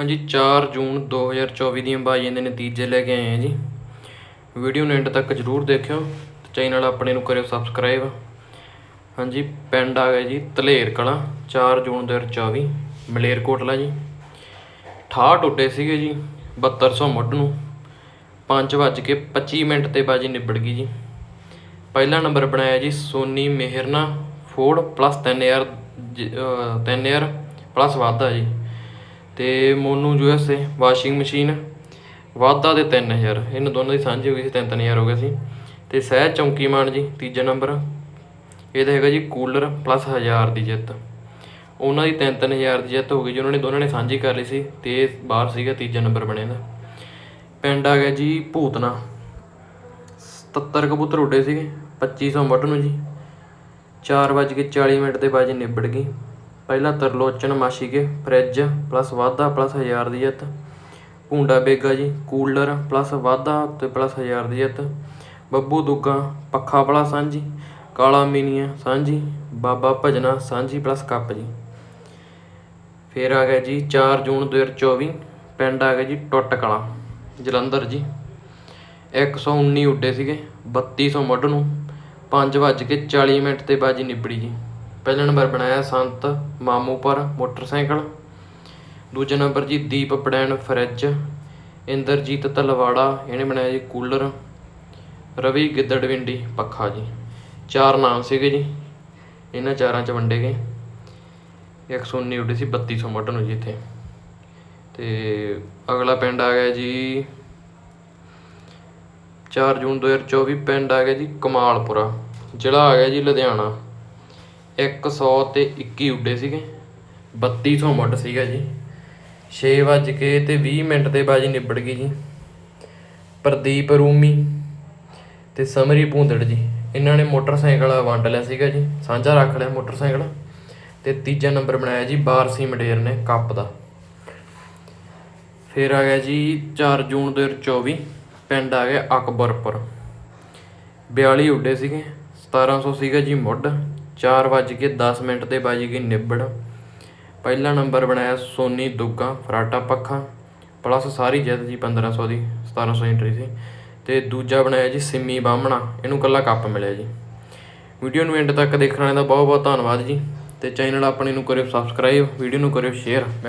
ਹਾਂਜੀ 4 ਜੂਨ 2024 ਦੀਆਂ ਬਾਜੀਆਂ ਦੇ ਨਤੀਜੇ ਲੈ ਕੇ ਆਏ ਆ ਜੀ। ਵੀਡੀਓ ਨੂੰ ਐਂਡ ਤੱਕ ਜਰੂਰ ਦੇਖਿਓ ਚੈਨਲ ਆਪਣੇ ਨੂੰ ਕਰਿਓ ਸਬਸਕ੍ਰਾਈਬ ਹਾਂਜੀ, ਪਿੰਡ ਆ ਗਿਆ ਜੀ ਤਲੇਰ ਕਲਾਂ 4 ਜੂਨ 2024 ਮਲੇਰਕੋਟਲਾ ਜੀ। 68 ਉੱਡੇ ਸੀਗੇ ਜੀ 7200 ਮੁੱਢ ਨੂੰ। 5 ਵੱਜ ਕੇ 25 ਮਿੰਟ ਤੇ ਬਾਜੀ ਨਿਬੜ ਗਈ ਜੀ। ਪਹਿਲਾ ਨੰਬਰ ਬਣਾਇਆ ਜੀ ਸੋਨੀ ਮਿਹਰਨਾ ਫੋਰਡ ਪਲੱਸ 3000 ਜ- ਅਹ 3000 ਪਲੱਸ ਵਾਧਾ ਜੀ। ਤੇ ਮੋਨੂ ਯੂਐਸਏ ਵਾਸ਼ਿੰਗ ਮਸ਼ੀਨ ਵਾਧਾ ਦੇ 3000 ਇਹਨਾਂ ਦੋਨਾਂ ਦੀ ਸਾਂਝੀ ਹੋ ਗਈ ਸੀ 3-3000 ਹੋ ਗਿਆ ਸੀ। ਤੇ ਸਹਿਜ ਚੌਂਕੀਮਾਨ ਜੀ, ਤੀਜਾ ਨੰਬਰ ਇਹਦਾ ਹੈਗਾ ਜੀ ਕੂਲਰ ਪਲੱਸ 1000 ਦੀ ਜਿੱਤ। ਉਹਨਾਂ ਦੀ 3-3000 ਦੀ ਜਿੱਤ ਹੋ ਗਈ ਜੀ, ਉਹਨਾਂ ਨੇ ਦੋਨਾਂ ਨੇ ਸਾਂਝੀ ਕਰ ਲਈ ਸੀ ਤੇ ਬਾਹਰ ਸੀਗਾ ਤੀਜਾ ਨੰਬਰ ਬਣਿਆ ਦਾ। ਪਿੰਡ ਆ ਗਿਆ ਜੀ ਭੂਤਨਾ। 77 ਕਬੂਤਰ ਉੱਡੇ ਸੀਗੇ 2500 ਮੁੱਢ ਨੂੰ ਜੀ। 4:40 ਮਿੰਟ ਦੇ ਬਾਜੀ ਨਿਬੜ ਗਈ। ਪਹਿਲਾ ਤਰਲੋਚਨ ਮਾਸ਼ੀਕੇ ਫਰਿੱਜ ਪਲੱਸ ਵਾਧਾ ਪਲੱਸ 1000 ਦੀ ਜਿੱਤ। ਭੂੰਡਾ ਬੇਗਾ ਜੀ ਕੂਲਰ ਪਲੱਸ ਵਾਧਾ ਤੇ ਪਲੱਸ 1000 ਦੀ ਜਿੱਤ। ਬੱਬੂ ਦੁੱਗਾ, ਪੱਖਾ ਵਾਲਾ ਸਾਂਝੀ, ਕਾਲਾ ਮੀਨੀਆ ਸਾਂਝੀ, ਬਾਬਾ ਭਜਨਾ ਸਾਂਝੀ ਪਲੱਸ ਕੱਪ ਜੀ। ਫੇਰ ਆ ਗਿਆ ਜੀ 4 ਜੂਨ 2024 ਪਿੰਡ ਆ ਗਿਆ ਜੀ ਟੁੱਟ ਕਲਾ ਜਲੰਧਰ ਜੀ। 119 ਉੱਡੇ ਸੀਗੇ 3200 ਮੁੱਢ ਨੂੰ 5:40 ਮਿੰਟ ਤੇ ਬਾਜੀ ਨਿਬੜੀ ਜੀ। ਪਹਿਲਾ ਨੰਬਰ ਬਣਾਇਆ ਸੰਤ ਮਾਮੂਪਰ ਮੋਟਰਸਾਈਕਲ। ਦੂਜਾ ਨੰਬਰ ਜੀ ਦੀਪ ਪੜੈਣ ਫਰਿੱਜ। ਇੰਦਰਜੀਤ ਤਲਵਾੜਾ, ਇਹਨੇ ਬਣਾਇਆ ਜੀ ਕੂਲਰ। ਰਵੀ ਗਿੱਦੜਵਿੰਡੀ ਪੱਖਾ ਜੀ। ਚਾਰ ਨਾਮ ਸੀਗੇ ਜੀ। ਇਹਨਾਂ ਚਾਰਾਂ ਚ ਵੰਡੇ ਗਏ। 119 ਉੱਡੀ ਸੀ 3200 ਮੁੱਢ ਨੂੰ ਜੀ ਇੱਥੇ। ਤੇ ਅਗਲਾ ਪਿੰਡ ਆ ਗਿਆ ਜੀ 4 ਜੂਨ 2024 ਪਿੰਡ ਆ ਗਿਆ ਜੀ ਕਮਾਲਪੁਰਾ। ਜ਼ਿਲ੍ਹਾ ਆ ਗਿਆ ਜੀ ਲੁਧਿਆਣਾ। 100 ਤੇ 21 ਉੱਡੇ ਸੀਗੇ। 3200 ਮੁੱਢ ਸੀਗਾ ਜੀ। 6 ਵੱਜ ਕੇ ਤੇ 20 ਮਿੰਟ ਤੇ ਬਾਜੀ ਨਿਬੜ ਗਈ ਜੀ। ਪ੍ਰਦੀਪ ਰੂਮੀ ਤੇ ਸਮਰੀ ਭੂੰਦੜ ਜੀ। ਇਹਨਾਂ ਨੇ ਮੋਟਰਸਾਈਕਲ ਵੰਡ ਲਿਆ ਸੀਗਾ ਜੀ। ਸਾਂਝਾ ਰੱਖ ਲਿਆ ਮੋਟਰਸਾਈਕਲ। ਤੇ ਤੀਜਾ ਨੰਬਰ ਬਣਾਇਆ ਜੀ ਬਾਰਸੀ ਮਡੇਰ ਨੇ ਕੱਪ ਦਾ। ਫਿਰ ਆ ਗਿਆ ਜੀ 4 ਜੂਨ 2024 ਪਿੰਡ ਆ ਗਿਆ ਅਕਬਰਪੁਰ। 42 ਉੱਡੇ ਸੀਗੇ। 1700 ਸੀਗਾ ਜੀ ਮੁੱਢ। 4 ਵੱਜ ਕੇ 10 ਮਿੰਟ ਤੇ ਬਾਜੀ ਗਈ ਨਿਬੜ। ਪਹਿਲਾ ਨੰਬਰ ਬਣਾਇਆ ਸੋਨੀ ਦੁੱਗਾ, ਫਰਾਟਾ ਪੱਖਾ, ਪਲੱਸ ਸਾਰੀ ਜਿੱਤ ਜੀ 1500 ਦੀ 1700 ਐਂਟਰੀ ਸੀ। ਤੇ ਦੂਜਾ ਬਣਾਇਆ ਜੀ ਸਿੰਮੀ ਬਾਹਮਣਾ, ਇਹਨੂੰ ਕੱਲਾ ਕੱਪ ਮਿਲਿਆ ਜੀ। ਵੀਡੀਓ ਨੂੰ ਐਂਡ ਤੱਕ ਦੇਖਣ ਵਾਲਿਆਂ ਦਾ ਬਹੁਤ ਬਹੁਤ ਧੰਨਵਾਦ ਜੀ। ਤੇ ਚੈਨਲ ਆਪਣੇ ਨੂੰ ਕਰਿਓ ਸਬਸਕ੍ਰਾਈਬ ਵੀਡੀਓ ਨੂੰ ਕਰਿਓ ਸ਼ੇਅਰ